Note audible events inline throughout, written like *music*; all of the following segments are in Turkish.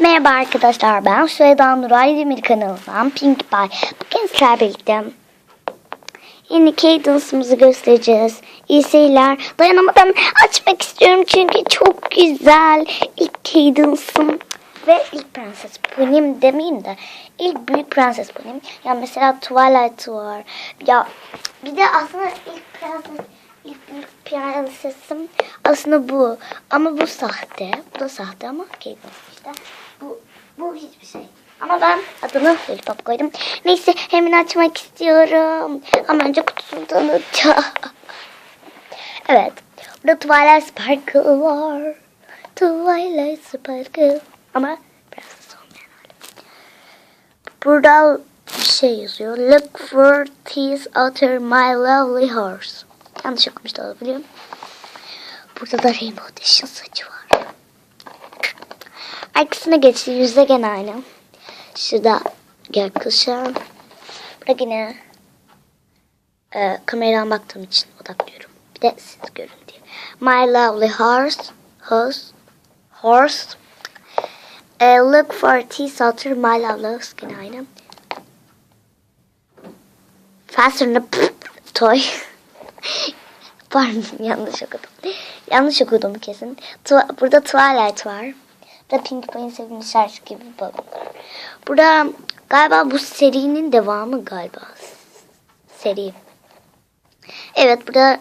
Merhaba arkadaşlar ben Süheyda Nuray Demir kanalından Pink Pie. Bugün sizlerle birlikte yeni cadence'ımızı göstereceğiz. İyi seyirler. Dayanamadan açmak istiyorum çünkü çok güzel. İlk cadence'ım ve ilk prenses Pony'im demeyeyim de ilk büyük prenses Pony'im. Ya mesela Twilight var. Ya bir de aslında ilk prenses ilk büyük prensesim aslında bu. Ama bu sahte. Bu da sahte ama cadence işte. Hiçbir şey. Ama ben adını Lollipop koydum. Neyse hemen açmak istiyorum. Ama önce kutusundan açacağım. *laughs* Evet. Burada Twilight Sparkle var. Twilight Sparkle. Ama prenses olmayan hali. Burada bir şey yazıyor. Look for these utter my lovely horse. Yanlış okumuş da olabilirim. Burada da Rainbow Dash'ın saçı var. Arkasına geçti. Yüzde gene aynı. Şurada gökkuşağı. Burada yine e, kameradan baktığım için odaklıyorum. Bir de siz görün diye. My lovely horse. Horse. Horse. E, look for T-Salter. My lovely horse. Yine aynı. Fasten the toy. *laughs* Pardon yanlış okudum. Yanlış okudum kesin. Tw- Burada Twilight var. Burada Pink Pay'in sevimli şarkı gibi balonlar. Burada galiba bu serinin devamı galiba. Seri. Evet burada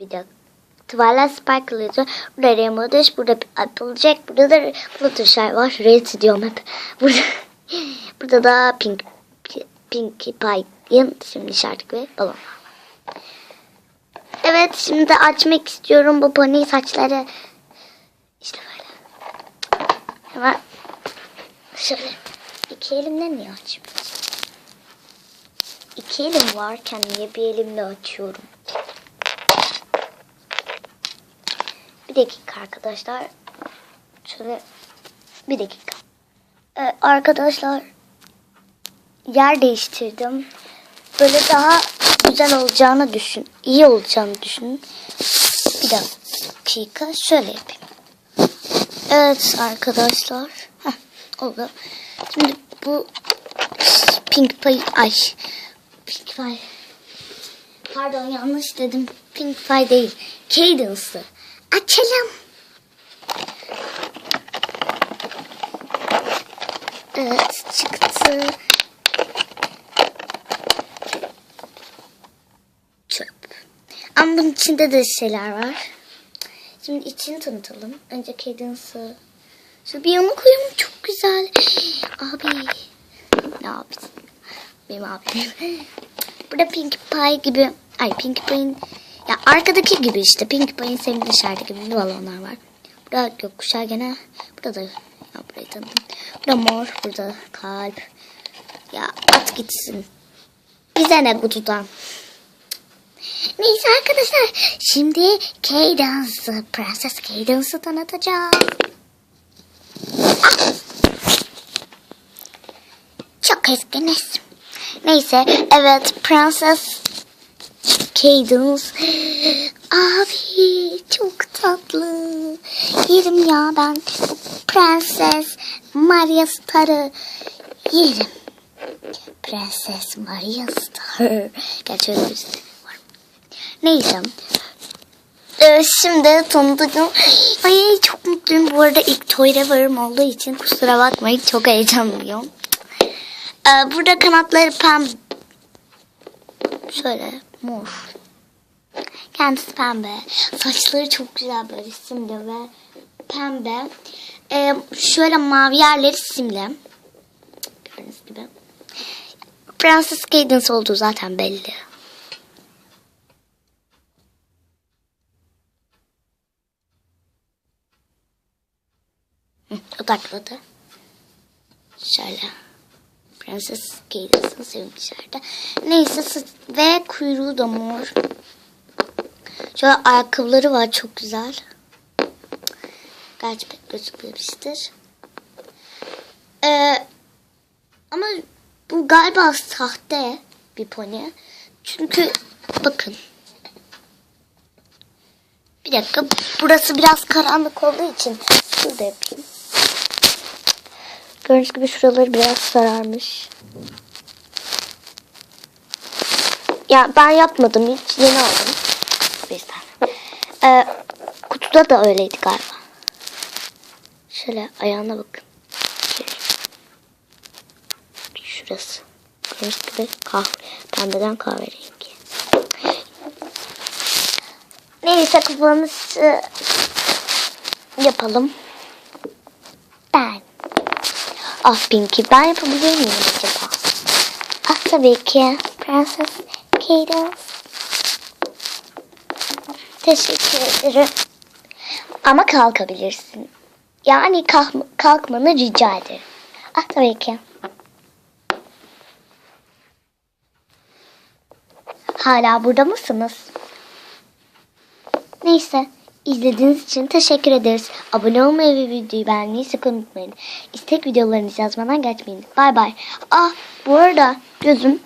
bir dakika. Twilight Sparkle yazıyor. Burada Rainbow Dash, burada Applejack, burada da Fluttershy var. Red diyorum hep. Burada, *laughs* burada da Pink Pinkie Pie'in şimdi şarkı ve var. Evet şimdi açmak istiyorum bu pony saçları. Hemen şöyle iki elimle niye açmıyorum? İki elim varken niye bir elimle açıyorum? Bir dakika arkadaşlar. Şöyle bir dakika. Ee, arkadaşlar yer değiştirdim. Böyle daha güzel olacağını düşün. iyi olacağını düşünün. Bir dakika şöyle yapayım. Evet arkadaşlar. Heh, oldu. Şimdi bu Pink Pie ay Pink Pie pardon yanlış dedim. Pink Pie değil. Cadence'ı. Açalım. Evet çıktı. Çöp. Ama bunun içinde de şeyler var. Şimdi içini tanıtalım. Önce Cadence'ı. Şu bir yanına koyalım. Çok güzel. *gasps* Abi. Ne yapsın? Benim abim. *laughs* Burada Pink Pie gibi. Ay Pink Pie'in. Ya arkadaki gibi işte. Pink Pie'in sevimli şarkı gibi balonlar var. Burada gökkuşağı gene. Burada da. Ya burayı tanıdım. Burada mor. Burada kalp. Ya at gitsin. Bize ne kutudan. Neyse arkadaşlar şimdi Cadence'ı, Prenses Cadence'ı tanıtacağım. Ah! Çok eskiniz. Neyse evet Prenses Cadence. Abi çok tatlı. Yerim ya ben Prenses Maria Star'ı yerim. Prenses Maria Star. *laughs* Gerçi öyle. Neyse. Ee, şimdi tanıdım. Ay çok mutluyum. Bu arada ilk toy varım olduğu için kusura bakmayın. Çok heyecanlıyım. Ee, burada kanatları pembe. Şöyle mor. Kendisi pembe. Saçları çok güzel böyle simli ve pembe. Ee, şöyle mavi yerleri simli. Gördüğünüz gibi. Prenses Cadence olduğu zaten belli. Odakladı. Şöyle. Prenses Cadence'ın sevimli şarkı. Neyse ve kuyruğu da mor. Şöyle ayakkabıları var çok güzel. Gerçi pek gözükmemiştir. Ee, ama bu galiba sahte bir pony. Çünkü bakın. Bir dakika. Burası biraz karanlık olduğu için Şurada yapayım. Gördüğünüz gibi şuraları biraz sararmış. Ya ben yapmadım hiç yeni aldım. Bir tane. Ee, kutuda da öyleydi galiba. Şöyle ayağına bakın. Şöyle. Şurası. Gördüğünüz gibi kahve. Pembeden kahverengi. Neyse kapanışı yapalım. Ben. Ah Pinky ben yapabilir miyim acaba? Ah tabii ki. Prenses Cadence. Teşekkür ederim. Ama kalkabilirsin. Yani kalk, kalkmanı rica ederim. Ah tabii ki. Hala burada mısınız? Neyse. İzlediğiniz için teşekkür ederiz. Abone olmayı ve videoyu beğenmeyi sakın unutmayın. İstek videolarınızı yazmadan geçmeyin. Bay bay. Ah bu arada gözüm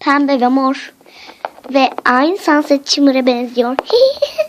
pembe ve mor. Ve aynı Sunset Shimmer'a benziyor. *laughs*